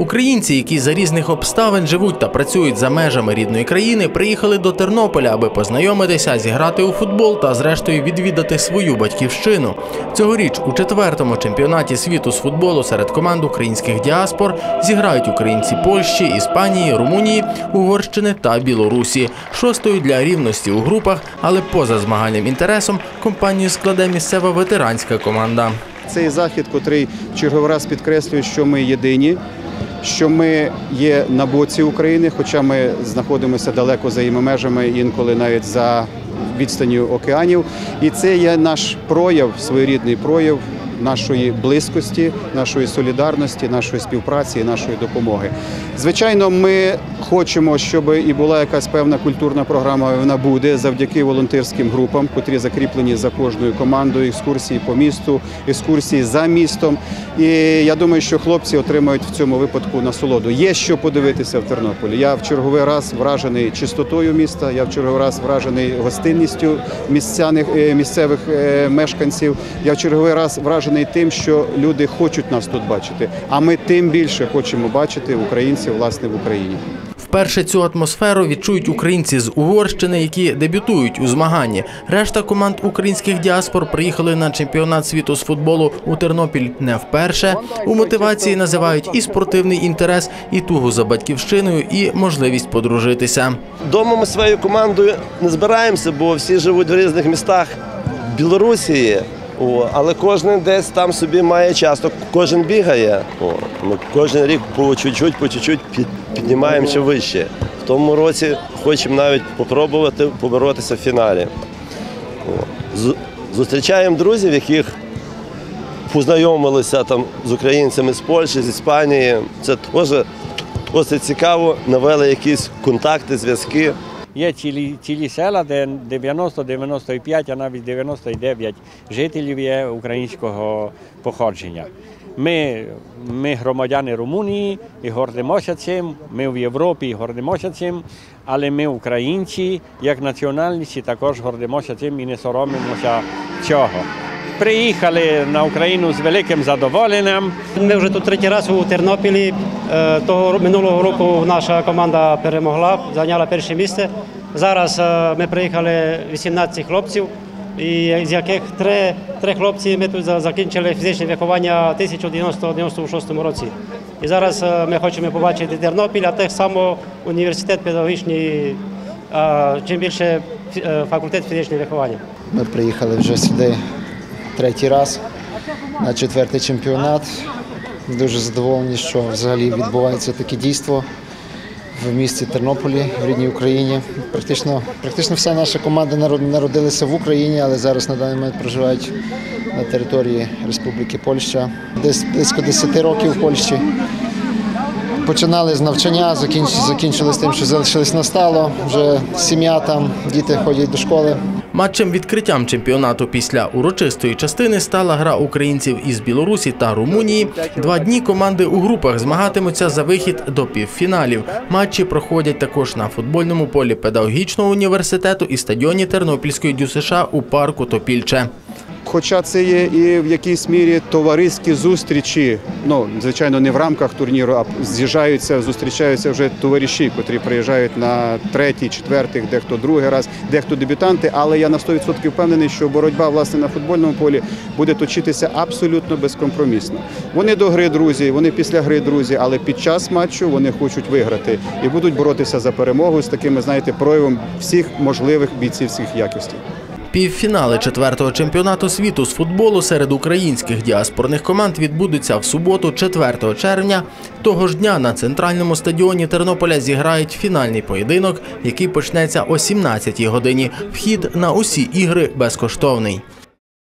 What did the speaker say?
Українці, які за різних обставин живуть та працюють за межами рідної країни, приїхали до Тернополя, аби познайомитися, зіграти у футбол та, зрештою, відвідати свою батьківщину. Цьогоріч у четвертому чемпіонаті світу з футболу серед команд українських діаспор зіграють українці Польщі, Іспанії, Румунії, Угорщини та Білорусі. Шостою для рівності у групах, але поза змагальним інтересом компанію складе місцева ветеранська команда. Цей захід, котрий черговий раз підкреслює, що ми єдині, що ми є на боці України, хоча ми знаходимося далеко за її межами, інколи навіть за відстанню океанів. І це є наш прояв, своєрідний прояв нашої близькості, нашої солідарності, нашої співпраці і нашої допомоги. Звичайно, ми хочемо, щоб і була якась певна культурна програма. Вона буде завдяки волонтерським групам, котрі закріплені за кожною командою, екскурсії по місту, екскурсії за містом. І я думаю, що хлопці отримають в цьому випадку насолоду. Є що подивитися в Тернополі. Я в черговий раз вражений чистотою міста. Я в черговий раз вражений гостинністю е, місцевих е, мешканців. Я в черговий раз вражений тим, що люди хочуть нас тут бачити. А ми тим більше хочемо бачити українців власне в Україні. Вперше цю атмосферу відчують українці з Угорщини, які дебютують у змаганні. Решта команд українських діаспор приїхали на чемпіонат світу з футболу у Тернопіль не вперше. У мотивації називають і спортивний інтерес, і тугу за батьківщиною, і можливість подружитися. Дома ми своєю командою не збираємося, бо всі живуть в різних містах Білорусі. О, але кожен десь там собі має час, то кожен бігає. О, ми кожен рік по чуть-чуть, по чуть-чуть під, піднімаємо ще вище. В тому році хочемо навіть спробувати поборотися в фіналі. О, зустрічаємо друзів, яких познайомилися там з українцями з Польщі, з Іспанії. Це теж цікаво, навели якісь контакти, зв'язки. Є цілі, цілі села, де 90, 95, а навіть 99 жителів є українського походження. Ми, ми громадяни Румунії і гордимося цим, ми в Європі і гордимося цим, але ми, українці, як національності, також гордимося цим і не соромимося цього. Приїхали на Україну з великим задоволенням. Ми вже тут третій раз у Тернопілі. Е, Того минулого року наша команда перемогла, зайняла перше місце. Зараз е, ми приїхали 18 хлопців, і з яких три, три хлопці ми тут закінчили фізичне виховання в 1996 році. І зараз е, ми хочемо побачити Тернопіль, а так само університет педагогічний, чим більше факультет фізичного виховання. Ми приїхали вже сюди третій раз на четвертий чемпіонат. Дуже задоволені, що взагалі відбувається таке дійство в місті Тернополі, в рідній Україні. Практично, практично вся наша команда народ- народилася в Україні, але зараз на даний момент проживають на території Республіки Польща. Десь близько 10 років в Польщі. Починали з навчання, закінч- закінчили з тим, що залишились на стало. Вже сім'я там, діти ходять до школи. Матчем відкриттям чемпіонату після урочистої частини стала гра українців із Білорусі та Румунії. Два дні команди у групах змагатимуться за вихід до півфіналів. Матчі проходять також на футбольному полі педагогічного університету і стадіоні Тернопільської ДЮСШ у парку Топільче. Хоча це є і в якійсь мірі товариські зустрічі, ну звичайно, не в рамках турніру, а з'їжджаються, зустрічаються вже товариші, котрі приїжджають на третій, четвертий, дехто другий раз, дехто дебютанти. Але я на 100% впевнений, що боротьба власне на футбольному полі буде точитися абсолютно безкомпромісно. Вони до гри друзі, вони після гри друзі, але під час матчу вони хочуть виграти і будуть боротися за перемогу з такими, знаєте, проявом всіх можливих бійців всіх якостей. Півфінали четвертого чемпіонату світу з футболу серед українських діаспорних команд відбудуться в суботу, 4 червня. Того ж дня на центральному стадіоні Тернополя зіграють фінальний поєдинок, який почнеться о 17 годині. Вхід на усі ігри безкоштовний.